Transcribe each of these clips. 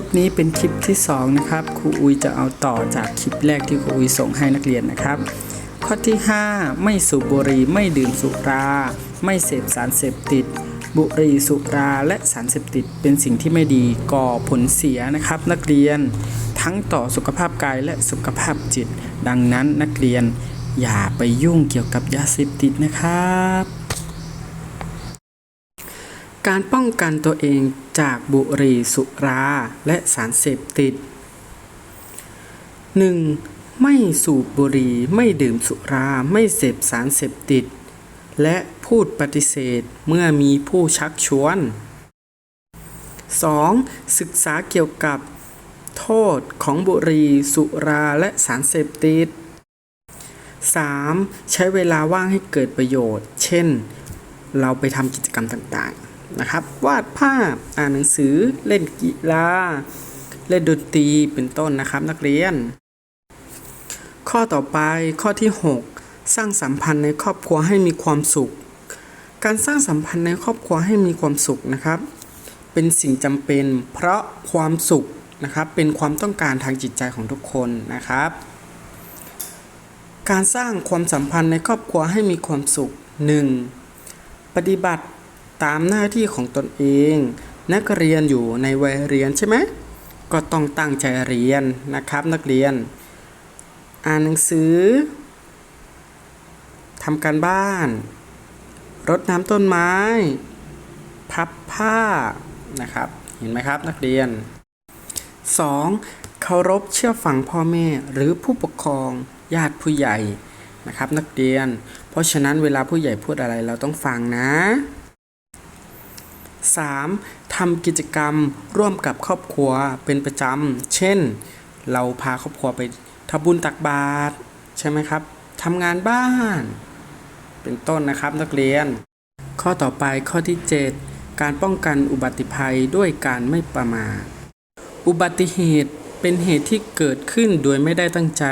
ลิปนี้เป็นคลิปที่ 2 นะครับครูอุยจะเอาต่อจากคลิปแรกที่ครูอุยส่งให้นักเรียนนะครับ ข้อที่ 5 ไม่สูบบุหรี่ไม่ดื่มสุรา ไม่เสพสารเสพติด บุหรี่สุราและสารเสพติด เป็นสิ่งที่ไม่ดีก่อผลเสียนะครับ นักเรียนทั้งต่อสุขภาพกายและสุขภาพจิต ดังนั้นนักเรียนอย่าไปยุ่งเกี่ยวกับยาเสพติดนะครับ การป้องกันตัวเองจากบุหรี่สุราและสารเสพติด 1. ไม่สูบบุหรี่ไม่ดื่มสุราไม่เสพสารเสพติด และพูดปฏิเสธเมื่อมีผู้ชักชวน 2. ศึกษาเกี่ยวกับโทษของบุหรี่สุราและสารเสพติด 3. ใช้เวลาว่างให้เกิดประโยชน์ เช่น เราไปทำกิจกรรมต่างๆ นะครับ วาดภาพอ่านหนังสือเล่นกีฬา เล่นดนตรีเป็นต้นนะครับนักเรียน ข้อต่อไปข้อที่ 6 สร้างสัมพันธ์ในครอบครัวให้มีความสุข การสร้างสัมพันธ์ในครอบครัวให้มีความสุขนะครับ เป็นสิ่งจำเป็นเพราะความสุขนะครับเป็นความต้องการทางจิตใจของทุกคนนะครับการสร้างความสัมพันธ์ในครอบครัวให้มีความสุข 1. ปฏิบัติ ตามหน้าที่ของตนเอง นักเรียนอยู่ในวัยเรียนใช่ไหมก็ต้องตั้งใจเรียนนะครับนักเรียน อ่านหนังสือทำการบ้าน รดน้ำต้นไม้ พับผ้านะครับ เห็นไหมครับนักเรียน 2. เคารพเชื่อฟังพ่อแม่หรือผู้ปกครองญาติผู้ใหญ่นะครับนักเรียน เพราะฉะนั้นเวลาผู้ใหญ่พูดอะไรเราต้องฟังนะ 3. ทำกิจกรรมร่วมกับครอบครัวเป็นประจำ เช่น เราพาครอบครัวไปทำบุญตักบาตรใช่ไหมครับทำงานบ้าน เป็นต้นนะครับนักเรียน ข้อต่อไปข้อที่ 7 การป้องกันอุบัติภัยด้วยการไม่ประมาทอุบัติเหตุเป็นเหตุที่เกิดขึ้นโดยไม่ได้ตั้งใจ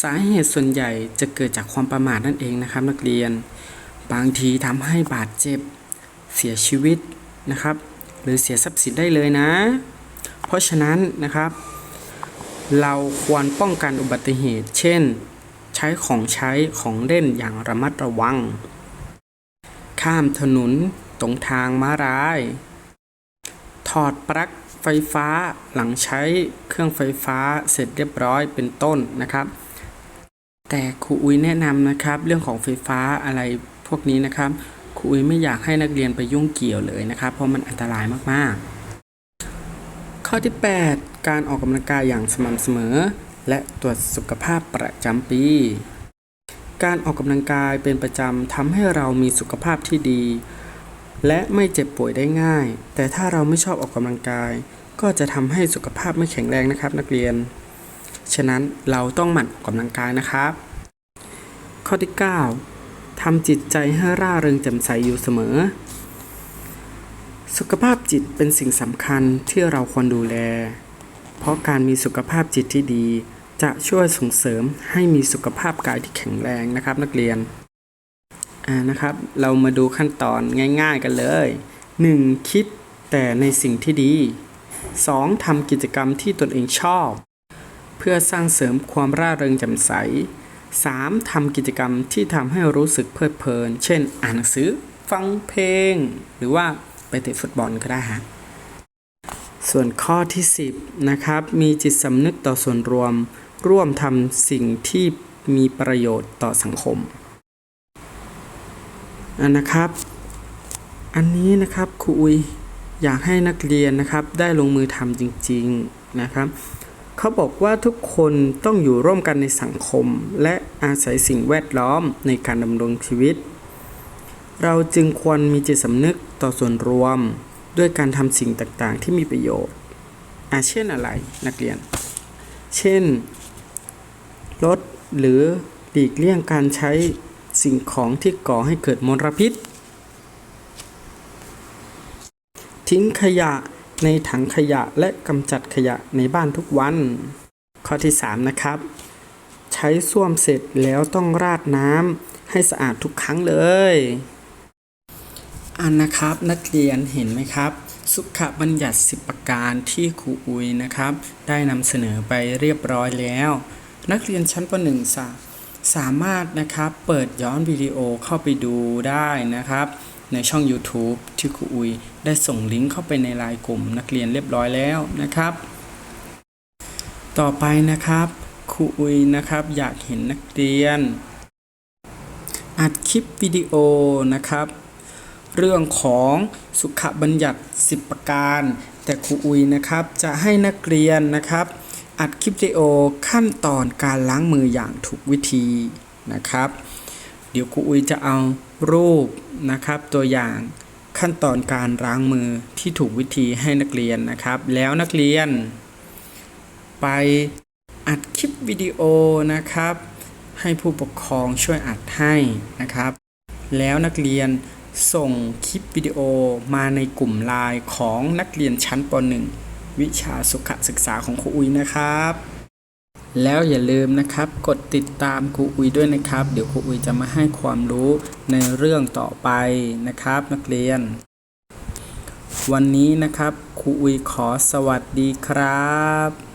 สาเหตุส่วนใหญ่จะเกิดจากความประมาทนั่นเองนะครับ นักเรียน บางทีทำให้บาดเจ็บ เสียชีวิตนะครับ หรือเสียทรัพย์สินได้เลยนะ เพราะฉะนั้นนะครับ เราควรป้องกันอุบัติเหตุ เช่น ใช้ของใช้ของเล่นอย่างระมัดระวัง ข้ามถนนตรงทางม้าลาย ถอดปลั๊กไฟฟ้าหลังใช้เครื่องไฟฟ้าเสร็จเรียบร้อยเป็นต้นนะครับ แต่ครูอุ้ยแนะนำนะครับ เรื่องของไฟฟ้าอะไรพวกนี้นะครับ ครูอุ้ยไม่อยากให้นักเรียนไปยุ่งเกี่ยวเลยนะครับ เพราะมันอันตรายมากๆ ข้อที่ 8 การออกกำลังกายอย่างสม่ำเสมอ และตรวจสุขภาพประจำปี การออกกำลังกายเป็นประจำทำให้เรามีสุขภาพที่ดี และไม่เจ็บป่วยได้ง่าย แต่ถ้าเราไม่ชอบออกกำลังกาย ก็จะทำให้สุขภาพไม่แข็งแรงนะครับ นักเรียน ฉะนั้นเราต้องหมั่นออกกำลังกายนะครับ ข้อที่ 9 ทำจิตใจให้ร่าเริงแจ่มใสอยู่เสมอ สุขภาพจิตเป็นสิ่งสำคัญที่เราควรดูแล เพราะการมีสุขภาพจิตที่ดี จะช่วยส่งเสริมให้มีสุขภาพกายที่แข็งแรงนะครับ นักเรียนอ่านะครับ เรามาดูขั้นตอนง่าย ๆกันเลย 1. คิดแต่ในสิ่งที่ดี 2. ทำกิจกรรมที่ตนเองชอบ เพื่อสร้างเสริมความร่าเริงแจ่มใส 3. ทำกิจกรรมที่ทำให้รู้สึกเพลิดเพลิน เช่น อ่านหนังสือ ฟังเพลง หรือว่าไปเตะฟุตบอลก็ได้ฮะ ส่วนข้อที่ 10 นะครับ มีจิตสำนึกต่อส่วนรวม ร่วมทำสิ่งที่มีประโยชน์ต่อสังคมอันนะครับ อันนี้นะครับครูอุยอยากให้นักเรียนนะครับได้ลงมือทำจริง ๆนะครับ เขาบอกว่าทุกคนต้องอยู่ร่วมกันในสังคม และอาศัยสิ่งแวดล้อมในการดำรงชีวิต เราจึงควรมีจิตสำนึกต่อส่วนรวม ด้วยการทำสิ่งต่างๆ ที่มีประโยชน์อาเช่นอะไรนักเรียน เช่น ลดหรือหลีกเลี่ยงการใช้สิ่งของที่ก่อให้เกิดมลพิษ ทิ้งขยะ ในถังขยะและกำจัดขยะในบ้านทุกวัน ข้อที่ 3 นะครับ ใช้ส้วมเสร็จแล้วต้องราดน้ำให้สะอาดทุกครั้งเลย อันนะครับนักเรียนเห็นไหมครับ สุขบัญญัติ 10 ประการที่ครูอุยนะครับ ได้นำเสนอไปเรียบร้อยแล้ว นักเรียนชั้นป .1 สาสามารถนะครับเปิดย้อนวิดีโอเข้าไปดูได้นะครับ ในช่อง YouTube ที่ครูอุย ได้ส่งลิงก์เข้าไปในไลน์กลุ่มนักเรียนเรียบร้อยแล้วนะครับ ต่อไปนะครับครูอุยนะครับอยากเห็นนักเรียน อัดคลิปวิดีโอนะครับ เรื่องของสุขบัญญัติ 10 ประการ แต่ครูอุยนะครับจะให้นักเรียนนะครับ อัดคลิปวิดีโอขั้นตอนการล้างมืออย่างถูกวิธีนะครับ เดี๋ยวครูอุยจะเอารูปนะครับตัวอย่าง ขั้นตอนการล้างมือที่ถูกวิธีให้นักเรียนนะครับ แล้วนักเรียน ไปอัดคลิปวิดีโอนะครับ ให้ผู้ปกครองช่วยอัดให้นะครับ แล้วนักเรียนส่งคลิปวิดีโอมาในกลุ่มไลน์ของนักเรียนชั้นป .1 วิชาสุขศึกษาของครูอุ้ยนะครับ แล้วอย่าลืมนะครับ กดติดตามครูอุยด้วยนะครับ เดี๋ยวครูอุยจะมาให้ความรู้ในเรื่องต่อไปนะครับ นักเรียน วันนี้นะครับครูอุยขอสวัสดีครับ